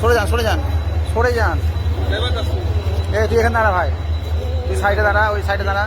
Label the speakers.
Speaker 1: সরে যান সরে যান। সরে যান। এ তুই এখানে দাঁড়া ভাই। তুই সাইডে দাঁড়া ওই সাইডে দাঁড়া।